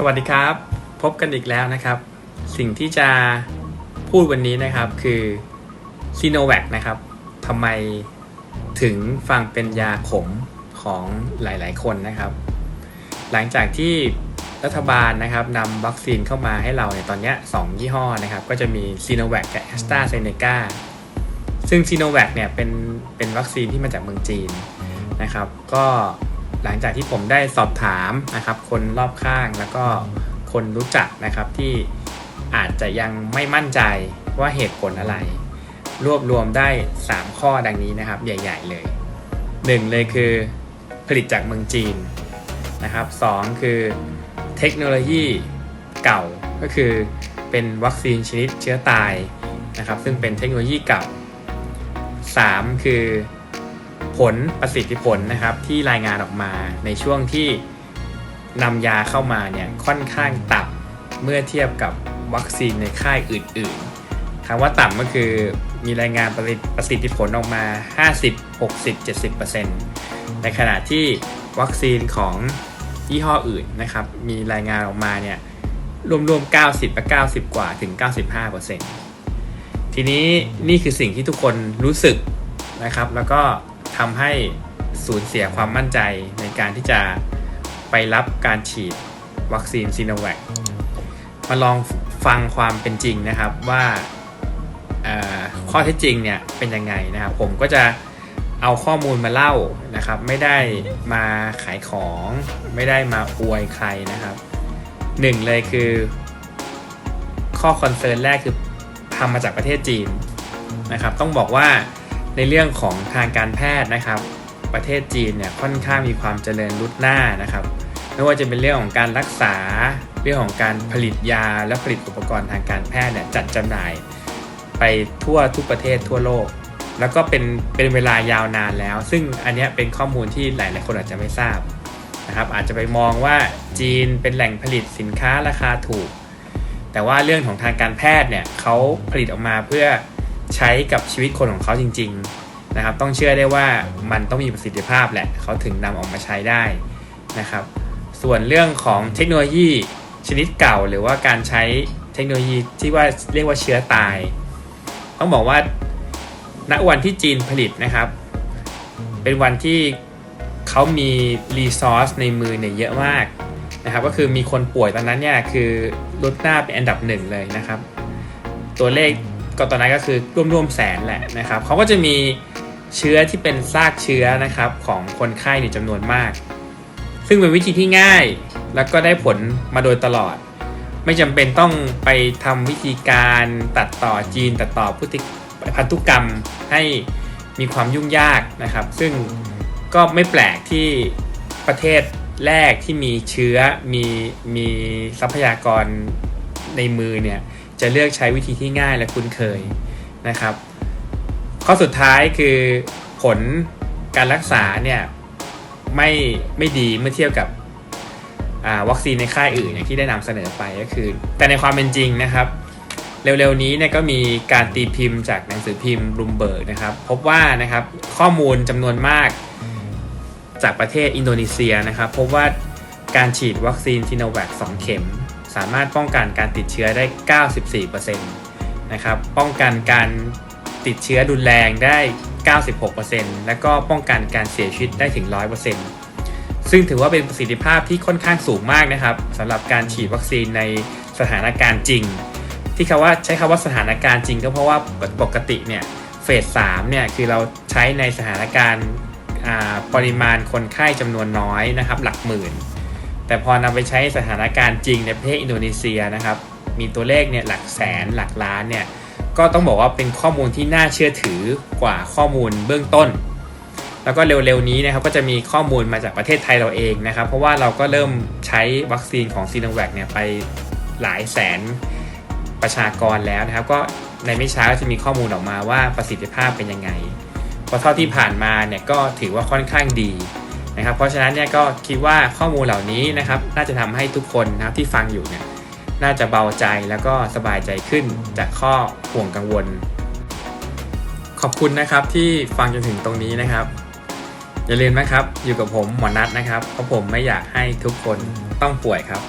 สวัสดีครับ พบกันอีกแล้วนะครับ สิ่งที่จะพูดวันนี้นะครับคือซีโนแวคนะครับทำไมถึงฟังเป็นยาขมของหลายๆ คนนะครับ หลังจากที่รัฐบาลนะครับนำวัคซีนเข้ามาให้เราเนี่ยตอนนี้สองยี่ห้อนะครับ ก็จะมีซีโนแวคกับแอสตราเซเนกาซึ่งซีโนแวคเนี่ยเป็นเป็นวัคซีนที่มาจากเมืองจีนนะครับ ก็ หลังจากที่ผมได้สอบถามนะครับ คนรอบข้างแล้วก็คนรู้จักนะครับที่อาจจะยังไม่มั่นใจว่าเหตุผลอะไร รวบรวมได้ 3 ข้อดังนี้นะครับ ใหญ่ ๆ เลย 1 เลยคือผลิตจากเมืองจีนนะครับ 2 คือเทคโนโลยีเก่าก็คือเป็นวัคซีนชนิดเชื้อตายนะครับ ซึ่งเป็นเทคโนโลยีเก่า 3 คือ ผลประสิทธิผลนะครับที่รายงานออกมาในช่วงที่นำยาเข้ามาเนี่ยค่อนข้างต่ำเมื่อเทียบกับวัคซีนในค่ายอื่นๆคำว่าต่ำก็คือมีรายงานประสิทประสิทธิผลออกมา 50 60 70%ในขณะที่วัคซีนของยี่ห้ออื่นนะครับ มีรายงานออกมาเนี่ยรวมๆ 90กับ90 กว่าถึง 95%ทีนี้นี่คือสิ่งที่ทุกคนรู้สึกนะครับ แล้วก็ ทำให้สูญเสียความมั่นใจในการที่จะไปรับการฉีดวัคซีนซีโนแวคมาลองฟังความเป็นจริงนะครับว่าข้อเท็จจริงเนี่ยเป็นยังไงนะครับ ผมก็จะเอาข้อมูลมาเล่านะครับ ไม่ได้มาขายของ ไม่ได้มาอวยใครนะครับหนึ่งเลยคือ ข้อคอนเซิร์นแรกคือทำมาจากประเทศจีนนะครับ ต้องบอกว่า ในเรื่องของทางการแพทย์นะครับ ประเทศจีนเนี่ยค่อนข้างมีความเจริญรุดหน้านะครับ ไม่ว่าจะเป็นเรื่องของการรักษาเรื่องของการผลิตยาและผลิตอุปกรณ์ทางการแพทย์เนี่ยจัดจำหน่าย ไปทั่วทุกประเทศทั่วโลก แล้วก็เป็นเป็นเวลายาวนานแล้ว ซึ่งอันนี้เป็นข้อมูลที่หลายหลายคนอาจจะไม่ทราบนะครับอาจจะไปมองว่าจีนเป็นแหล่งผลิตสินค้าราคาถูก แต่ว่าเรื่องของทางการแพทย์เนี่ยเขาผลิตออกมาเพื่อ ใช้กับชีวิตคนของเขาจริง ๆนะครับ ต้องเชื่อได้ว่ามันต้องมีประสิทธิภาพแหละเขาถึงนำออกมาใช้ได้นะครับ ส่วนเรื่องของเทคโนโลยีชนิดเก่าหรือว่าการใช้เทคโนโลยีที่ว่าเรียกว่าเชื้อตาย ต้องบอกว่าณวันที่จีนผลิตนะครับ เป็นวันที่เขามีรีซอสในมือเนี่ยเยอะมากนะครับ ก็คือมีคนป่วยตอนนั้นเนี่ยคือลดหน้าเป็นอันดับหนึ่งเลยนะครับ ตัวเลข ก็ตอนนั้นก็คือร่วมๆแสนแหละนะครับเขาก็จะมีเชื้อที่เป็นซากเชื้อนะครับของคนไข้ในจำนวนมาก ซึ่งเป็นวิธีที่ง่ายแล้วก็ได้ผลมาโดยตลอด ไม่จำเป็นต้องไปทำวิธีการตัดต่อจีนตัดต่อพฤติพันธุกรรมให้มีความยุ่งยากนะครับ ซึ่งก็ไม่แปลกที่ประเทศแรกที่มีเชื้อมีมีทรัพยากรในมือเนี่ย จะเลือกใช้วิธีที่ง่ายและคุ้นเคยนะครับ ข้อสุดท้ายคือผลการรักษาเนี่ยไม่ไม่ดีเมื่อเทียบกับวัคซีนในค่ายอื่นอย่างที่ได้นำเสนอไปก็คือ แต่ในความเป็นจริงนะครับ เร็วๆนี้เนี่ยก็มีการตีพิมพ์จากหนังสือพิมพ์บลูมเบิร์กนะครับ พบว่านะครับข้อมูลจำนวนมากจากประเทศอินโดนีเซียนะครับ พบว่าการฉีดวัคซีนซิโนแวค2เข็ม สามารถป้องกันการติดเชื้อได้ 94%นะครับป้องกันการติดเชื้อรุนแรงได้ 96%และก็ป้องกันการเสียชีวิตได้ถึง 100%ซึ่งถือว่าเป็นประสิทธิภาพที่ค่อนข้างสูงมากนะครับสำหรับการฉีดวัคซีนในสถานการณ์จริง ที่คาว่าใช้คาว่าสถานการณ์จริง ก็เพราะว่าปกติเนี่ยเฟสสามเนี่ยคือเราใช้ในสถานการณ์ปริมาณคนไข้จำนวนน้อยนะครับ หลักหมื่น แต่พอนำไปใช้สถานการณ์จริงในประเทศอินโดนีเซียนะครับ มีตัวเลขเนี่ยหลักแสนหลักล้านเนี่ยก็ต้องบอกว่าเป็นข้อมูลที่น่าเชื่อถือกว่าข้อมูลเบื้องต้น แล้วก็เร็วๆนี้นะครับก็จะมีข้อมูลมาจากประเทศไทยเราเองนะครับ เพราะว่าเราก็เริ่มใช้วัคซีนของซีโนแวคเนี่ยไปหลายแสนประชากรแล้วนะครับ ก็ในไม่ช้าก็จะมีข้อมูลออกมาว่าประสิทธิภาพเป็นยังไงพอเท่าที่ผ่านมาเนี่ยก็ถือว่าค่อนข้างดี นะครับเพราะฉะนั้นเนี่ยก็คิดว่าข้อมูลเหล่านี้นะครับน่าจะทำให้ทุกคนนะครับที่ฟังอยู่เนี่ยน่าจะเบาใจแล้วก็สบายใจขึ้นจากข้อห่วงกังวล ขอบคุณนะครับที่ฟังจนถึงตรงนี้นะครับ อย่าลืมนะครับอยู่กับผมหมอนัทนะครับเพราะผมไม่อยากให้ทุกคนต้องป่วยครับ